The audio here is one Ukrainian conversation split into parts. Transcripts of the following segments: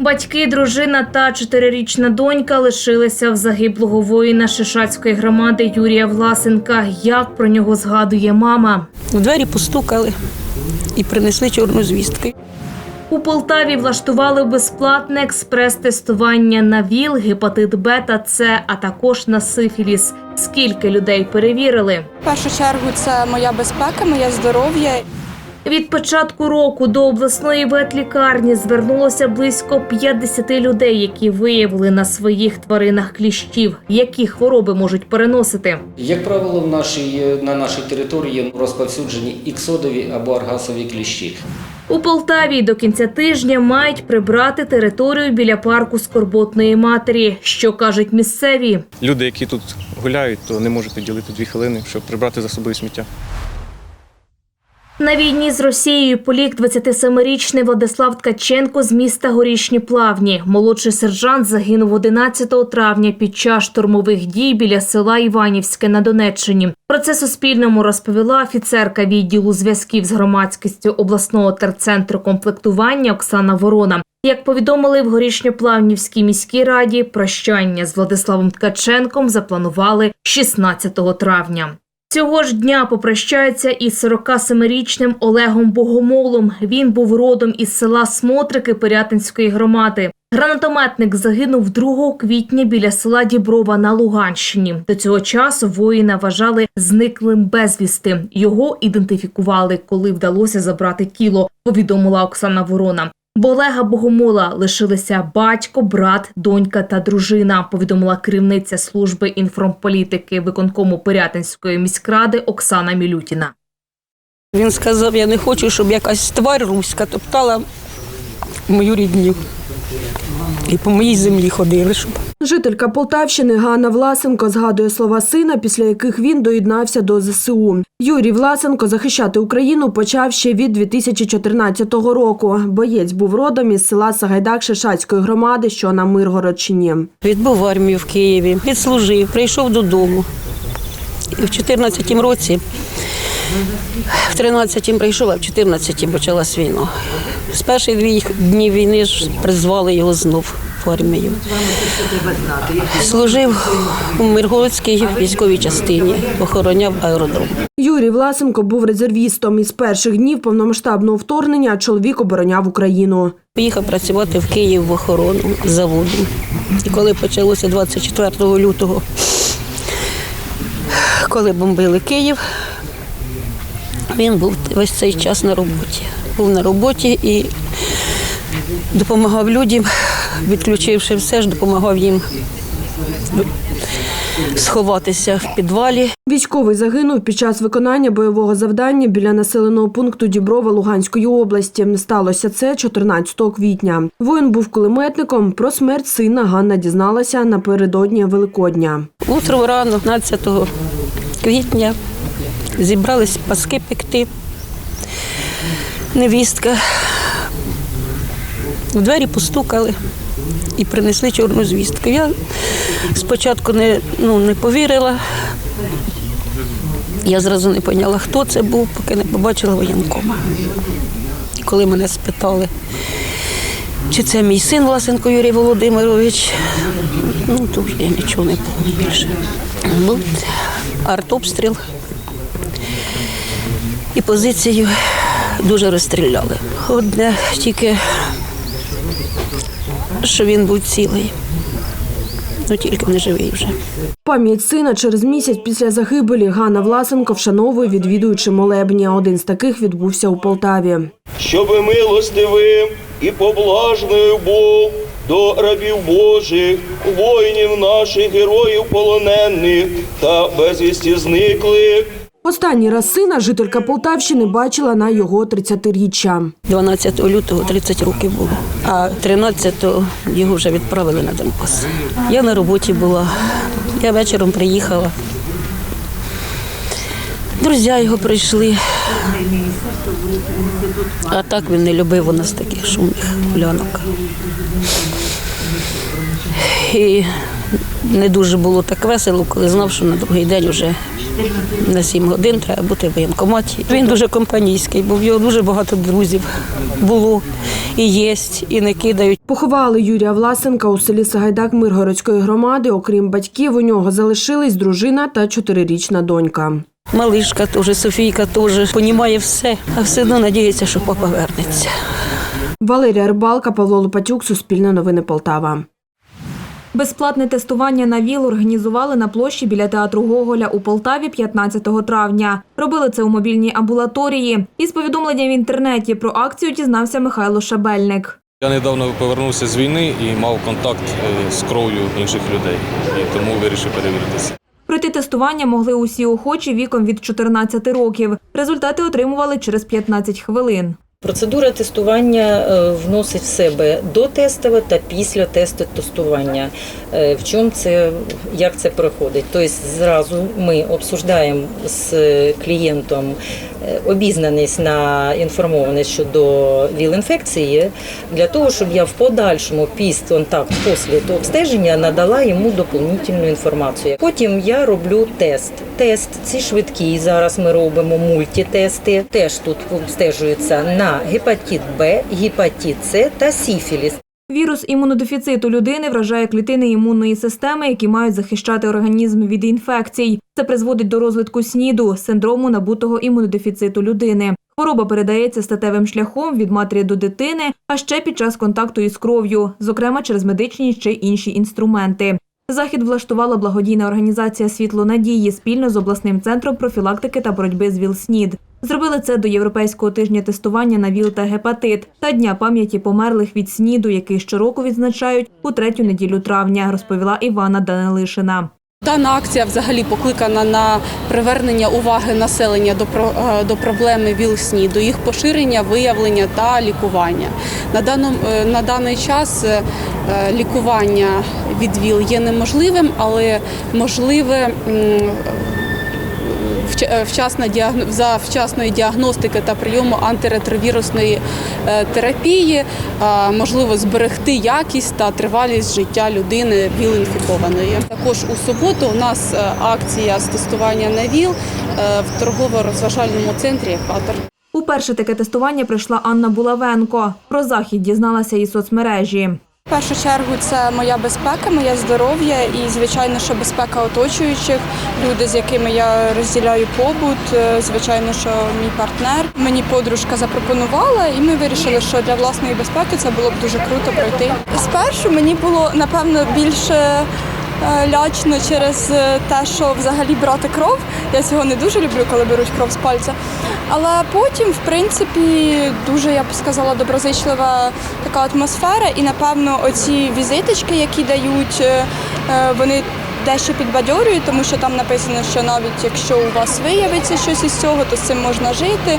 Батьки, дружина та чотирирічна донька лишилися в загиблого воїна Шишацької громади Юрія Власенка. Як про нього згадує мама? У двері постукали і принесли чорну звістку. У Полтаві влаштували безплатне експрес-тестування на ВІЛ, гепатит Б та С, а також на сифіліс. Скільки людей перевірили? В першу чергу це моя безпека, моє здоров'я. Від початку року до обласної ветлікарні звернулося близько 50 людей, які виявили на своїх тваринах кліщів, які хвороби можуть переносити. Як правило, в нашій, на нашій території розповсюджені іксодові або аргасові кліщі. У Полтаві до кінця тижня мають прибрати територію біля парку скорботної матері. Що кажуть місцеві? Люди, які тут гуляють, то не можуть ділити дві хвилини, щоб прибрати за собою сміття. На війні з Росією полік 27-річний Владислав Ткаченко з міста Горішні Плавні. Молодший сержант загинув 11 травня під час штурмових дій біля села Іванівське на Донеччині. Про це Суспільному розповіла офіцерка відділу зв'язків з громадськістю обласного терцентру комплектування Оксана Ворона. Як повідомили в Горішньоплавнівській міській раді, прощання з Владиславом Ткаченком запланували 16 травня. Цього ж дня попрощаються із 47-річним Олегом Богомолом. Він був родом із села Смотрики Пирятинської громади. Гранатометник загинув 2 квітня біля села Діброва на Луганщині. До цього часу воїна вважали зниклим безвісти. Його ідентифікували, коли вдалося забрати тіло. Повідомила Оксана Ворона. Бо Олега Богомола лишилися батько, брат, донька та дружина. Повідомила керівниця служби інформполітики виконкому Пирятинської міськради Оксана Мілютіна. Він сказав, я не хочу, щоб якась тварь руська топтала мою рідню. І по моїй землі ходили, щоб Жителька Полтавщини Ганна Власенко згадує слова сина, після яких він доєднався до ЗСУ. Юрій Власенко захищати Україну почав ще від 2014 року. Боєць був родом із села Сагайдак Шишацької громади, що на Миргородщині. відбув армію в Києві, відслужив, прийшов додому. І в 14 році, в 13-м прийшов, а в 14-м почалась війна. З перших дві днів війни ж призвали його знов армію. Служив у Миргородській військовій частині, охороняв аеродром. Юрій Власенко був резервістом. Із перших днів повномасштабного вторгнення чоловік обороняв Україну. Поїхав працювати в Київ в охорону заводу. І коли почалося 24 лютого, коли бомбили Київ, він був весь цей час на роботі. Був на роботі і допомагав людям, відключивши все ж, допомагав їм сховатися в підвалі. Військовий загинув під час виконання бойового завдання біля населеного пункту Діброва Луганської області. Сталося це 14 квітня. Воїн був кулеметником. Про смерть сина Ганна дізналася напередодні Великодня. Утром рано, 15 квітня, зібрались паски пекти. Невістка. В двері постукали і принесли чорну звістку. Я спочатку не, ну, не повірила. Я зразу не поняла, хто це був, поки не побачила воєнкома. Коли мене спитали, чи це мій син Власенко Юрій Володимирович, ну то вже я нічого не пам'ятаю більше. Був артобстріл. І позицію дуже розстріляли. Одне тільки, що він був цілий. Ну тільки не живий вже. Пам'ять сина через місяць після загибелі Ганна Власенко вшановує відвідуючи молебні. Один з таких відбувся у Полтаві. щоби милостивим і поблажною був до рабів Божих, воїнів наших, героїв полонених та безвісті зниклих. Останній раз сина жителька Полтавщини бачила на його 30-річчя. 12 лютого 30 років було, а 13-го його вже відправили на Донбас. Я на роботі була, я вечором приїхала. Друзі його прийшли. А так він не любив у нас таких шумних гулянок. І Не дуже було так весело, коли знав, що на другий день вже на 7 годин треба бути в воєнкоматі. Він дуже компанійський, бо в його дуже багато друзів було і є, і не кидають. Поховали Юрія Власенка у селі Сагайдак Миргородської громади. Окрім батьків, у нього залишились дружина та чотирирічна донька. Малишка теж, Софійка теж понімає все, а все одно надіється, що папа вернеться. Валерія Рибалка, Павло Лопатюк, Суспільне новини Полтава. Безплатне тестування на ВІЛ організували на площі біля театру Гоголя у Полтаві 15 травня. Робили це у мобільній амбулаторії. Із повідомлення в інтернеті про акцію дізнався Михайло Шабельник. Я недавно повернувся з війни і мав контакт е, з кров'ю інших людей, і тому вирішив перевіритися. Пройти тестування могли усі охочі віком від 14 років. Результати отримували через 15 хвилин. Процедура тестування е, вносить в себе дотестове та після тесту тестування. Е, В чому це, як це проходить? Тобто зразу ми обсуждаємо з клієнтом е, обізнаність на інформованість щодо ВІЛ-інфекції, для того, щоб я в подальшому після контакт після обстеження надала йому доповнительну інформацію. Потім я роблю тест. Тест ці швидкі. Зараз ми робимо мультитести. Теж тут обстежується на гепатит Б, гепатит С та сіфіліс. Вірус імунодефіциту людини вражає клітини імунної системи, які мають захищати організм від інфекцій. Це призводить до розвитку СНІДу – синдрому набутого імунодефіциту людини. Хвороба передається статевим шляхом від матері до дитини, а ще під час контакту із кров'ю, зокрема через медичні чи інші інструменти. Захід влаштувала благодійна організація Світло надії спільно з обласним центром профілактики та боротьби з ВІЛ-СНІД. Зробили це до Європейського тижня тестування на ВІЛ та гепатит та Дня пам'яті померлих від СНІДу, який щороку відзначають у третю неділю травня, розповіла Івана Данилишина. Дана акція взагалі покликана на привернення уваги населення до е, до проблеми ВІЛ-СНІДу, їх поширення, виявлення та лікування. На даному е, на даний час е, лікування від ВІЛ є неможливим, але можливе вчасна за вчасної діагностики та прийому антиретровірусної е, терапії е, можливо зберегти якість та тривалість життя людини ВІЛ-інфікованої. Також у суботу у нас е, акція з тестування на ВІЛ е, в торгово-розважальному центрі «Екватор». Уперше таке тестування прийшла Анна Булавенко. Про захід дізналася із соцмережі. В першу чергу це моя безпека, моє здоров'я і, звичайно, що безпека оточуючих, люди, з якими я розділяю побут. е, Звичайно, що мій партнер. Мені подружка запропонувала, і ми вирішили, що для власної безпеки це було б дуже круто пройти. Спершу мені було напевно більше. Е, Лячно через е, те, що взагалі брати кров. Я цього не дуже люблю, коли беруть кров з пальця. Але потім, в принципі, дуже я б сказала, доброзичлива така атмосфера. І напевно, оці візиточки, які дають, е, вони дещо підбадьорюють, тому що там написано, що навіть якщо у вас виявиться щось із цього, то з цим можна жити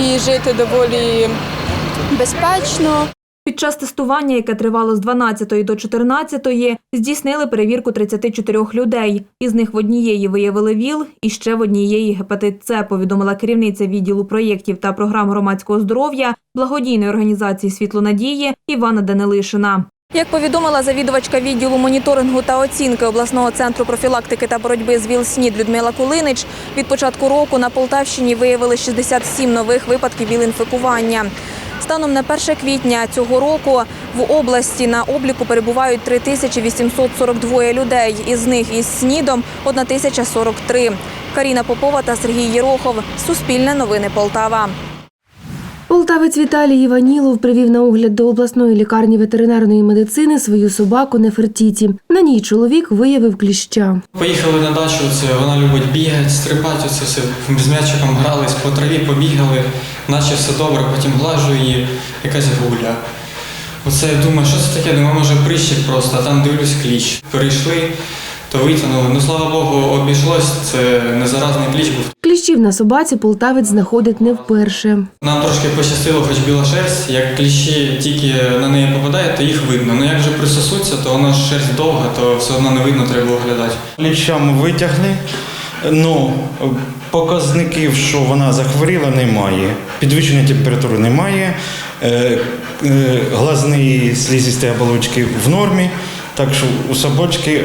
і жити доволі безпечно. Під час тестування, яке тривало з 12 до 14, здійснили перевірку 34 людей. Із них в однієї виявили ВІЛ і ще в однієї гепатит С, повідомила керівниця відділу проєктів та програм громадського здоров'я благодійної організації Світло надії Івана Данилишина. Як повідомила завідувачка відділу моніторингу та оцінки обласного центру профілактики та боротьби з ВІЛ-СНІД Людмила Кулинич, від початку року на Полтавщині виявили 67 нових випадків ВІЛ-інфікування. Станом на 1 квітня цього року в області на обліку перебувають 3842 людей. Із них із СНІДом 1043. Каріна Попова та Сергій Єрохов. Суспільне новини Полтава. Полтавець Віталій Іванілов привів на огляд до обласної лікарні ветеринарної медицини свою собаку Нефертіті. На ній чоловік виявив кліща. Поїхали на дачу, це вона любить бігати, стрибати, оце все з м'ячиком грались, по траві побігали, наче все добре, потім глажу її, якась гуля. Оце я думаю, що це таке? Думаю, може прищик просто, а там дивлюсь кліщ. Перейшли, то витягнули. Ну слава Богу, обійшлось, це незаразний кліщ був. Кліщів на собаці полтавець знаходить не вперше. Нам трошки пощастило, хоч біла шерсть, як кліщі тільки на неї попадають, то їх видно. Ну як вже присосуться, то вона шерсть довга, то все одно не видно, треба оглядати. Лічам витягли. Ну, показників, що вона захворіла, немає. Підвищеної температури немає. Е, е, Глазні слізисті оболочки в нормі. Так що у собачки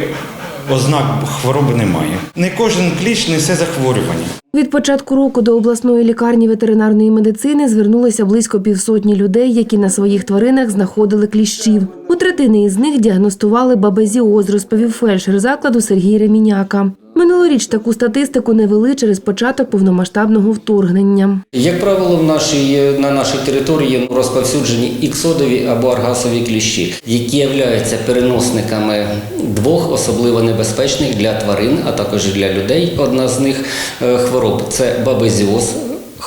ознак хвороби немає. Не кожен кліщ несе захворювання. Від початку року до обласної лікарні ветеринарної медицини звернулося близько півсотні людей, які на своїх тваринах знаходили кліщів. У третини із них діагностували бабезіоз, розповів фельдшер закладу Сергій Реміняка. Минулоріч таку статистику не вели через початок повномасштабного вторгнення. Як правило, в нашій, на нашій території розповсюджені іксодові або аргасові кліщі, які являються переносниками двох особливо небезпечних для тварин, а також для людей. Одна з них е, хвороб це бабезіоз.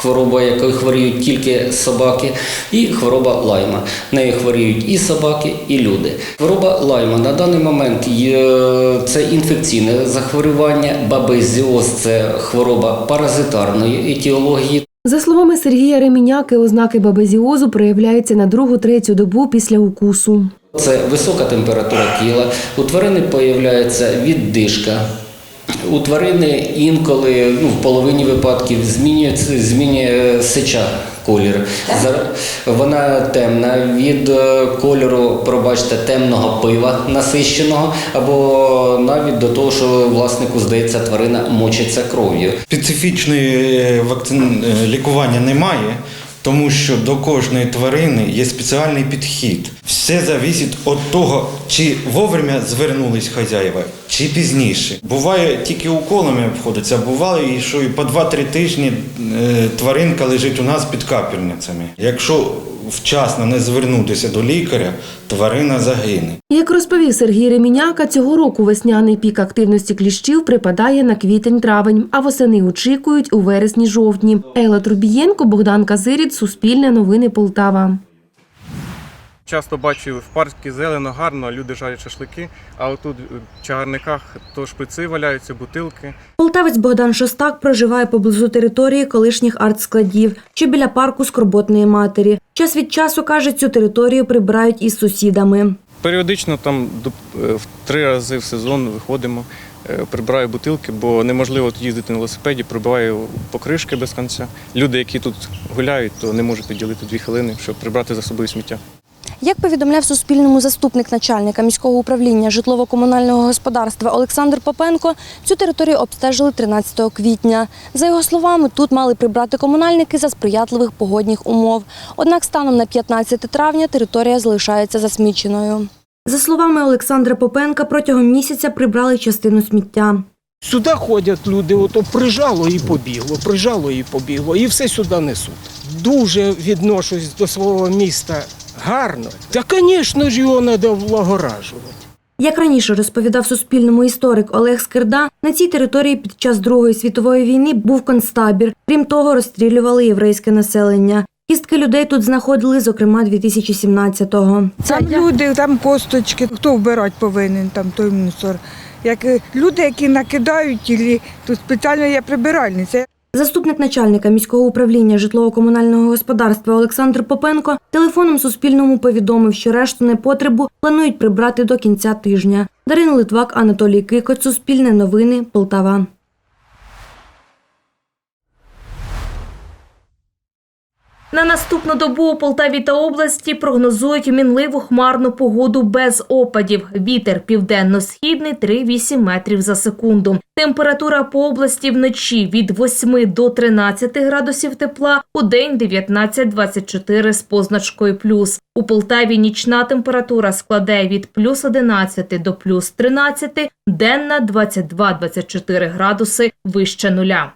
Хвороба, якою хворіють тільки собаки, і хвороба лайма. Нею хворіють і собаки, і люди. Хвороба лайма на даний момент це інфекційне захворювання. Бабезіоз це хвороба паразитарної етіології. За словами Сергія Реміняки, ознаки бабезіозу проявляються на другу-третю добу після укусу. Це висока температура тіла. У тварини появляється віддишка. У тварини інколи, ну, в половині випадків змінюється, змінює сича колір. Вона темна від е, кольору, пробачте, темного пива насищеного, або навіть до того, що власнику здається, тварина мочиться кров'ю. Специфічної е, вакцин е, лікування немає, тому що до кожної тварини є спеціальний підхід. Все залежить від того, чи вовремя звернулись хазяїва, чи пізніше. Буває тільки уколами обходиться, а і що і по 2-3 тижні е, тваринка лежить у нас під капельницями. Якщо вчасно не звернутися до лікаря, тварина загине. Як розповів Сергій Реміняка, цього року весняний пік активності кліщів припадає на квітень-травень, а восени очікують у вересні-жовтні. Ела Трубієнко, Богдан Казиріт, Суспільне новини Полтава. Часто бачу в парку зелено, гарно, люди жарять шашлики, а отут в чагарниках то шприци валяються, бутилки. Полтавець Богдан Шостак проживає поблизу території колишніх артскладів, що біля парку Скорботної матері. Час від часу, каже, цю територію прибирають із сусідами. Періодично там до- е, в три рази в сезон виходимо, е, прибираю бутилки, бо неможливо тут їздити на велосипеді, прибиваю покришки без кінця. Люди, які тут гуляють, то не можуть поділити дві хвилини, щоб прибрати за собою сміття. Як повідомляв Суспільному заступник начальника міського управління житлово-комунального господарства Олександр Попенко, цю територію обстежили 13 квітня. За його словами, тут мали прибрати комунальники за сприятливих погодних умов. Однак станом на 15 травня територія залишається засміченою. За словами Олександра Попенка, протягом місяця прибрали частину сміття. Сюди ходять люди, ото прижало і побігло, прижало і побігло, і все сюди несуть. Дуже відношусь до свого міста гарно. Та, звісно ж, його треба влагоражувати. Як раніше розповідав Суспільному історик Олег Скирда, на цій території під час Другої світової війни був концтабір. Крім того, розстрілювали єврейське населення. Кістки людей тут знаходили, зокрема, 2017-го. Там люди, там косточки, хто вбирати повинен, там той мусор. Як люди, які накидають тілі, тут спеціально є прибиральниця. Заступник начальника міського управління житлово-комунального господарства Олександр Попенко телефоном Суспільному повідомив, що решту непотребу планують прибрати до кінця тижня. Дарина Литвак, Анатолій Кикоць, Суспільне новини, Полтава. На наступну добу у Полтаві та області прогнозують мінливу хмарну погоду без опадів. Вітер південно-східний 3,8 метрів за секунду. Температура по області вночі від 8 до 13 градусів тепла, у день 19-24 з позначкою плюс. У Полтаві нічна температура складе від плюс 11 до плюс 13, денна 22-24 градуси вище нуля.